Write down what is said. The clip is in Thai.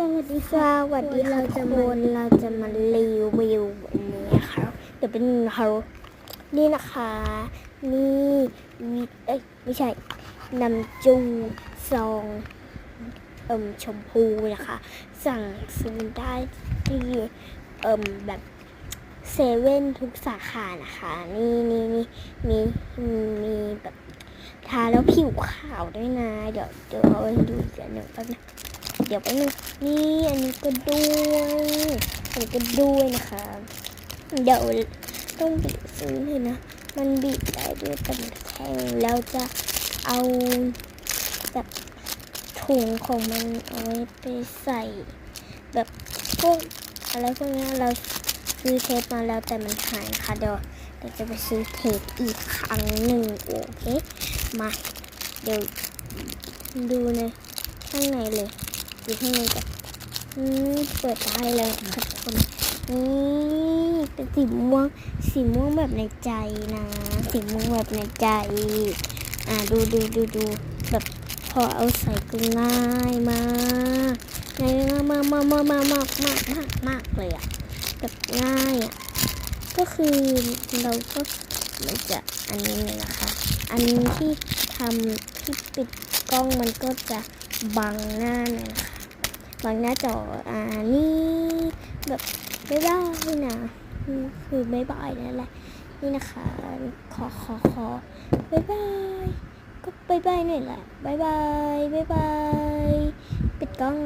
สวัสดีสค่ะวัสดีเราจะมาเราจะมารีวิวอันนี้นะคะเดี๋ยวเป็นเขานี่นะคะ นี่วิเอ้ยไม่ใช่น้ำจูซองเอิ่มชมพูนะคะ สั่งซื้อได้ที่เอิ่มแบบเซเว่นทุกสาขานะคะ นี่นี่นี่มีมีแบบทาแล้วผิวขาวด้วยนะ เดี๋ยวเดี๋ยวเอาให้ดูอีกอันหนึ่งแป๊บนะ เดี๋ยวไปนึงนี่อันนี้ก็ด้วยอันนี้ก็ด้วยนะคะ เดี๋ยวต้องบีบซื้อเลยนะ มันบีบได้ด้วยแต่มันแข็งแล้วจะเอาแบบถุงของมันเอาไว้ไปใส่ แบบพวกอะไรพวกนี้เราซื้อเทปมาแล้วแต่มันหายนะคะเดี๋ยวเดี๋ยวจะไปซื้อเทปอีกครั้งหนึ่งโอเค มา เดี๋ยวดูในข้างในเลย ยู่ข้างในกับอืมเปิดได้เลยค่ะทุกคนนี่เป็นสีม่วงสีม่วงแบบในใจนะ สีม่วงแบบในใจ อ่าดูดูดูดูแบบพอเอาใส่ก็ง่ายมากง่ายมากมากมากมากมากมากมากมากเลยอะแบบง่ายอะก็คือเราก็มันจะอันนี้นะคะ อันที่ทำที่ปิดกล้องมันก็จะบังหน้านะคะ บังหน้าจออ่านี่แบบบ๊ายบายนะคือบ๊ายบายนั่นแหละนี่นะคะขอขอขอบ๊ายบายก็บ๊ายบายหน่อยแหละบ๊ายบายบ๊ายบายปิดกล้อง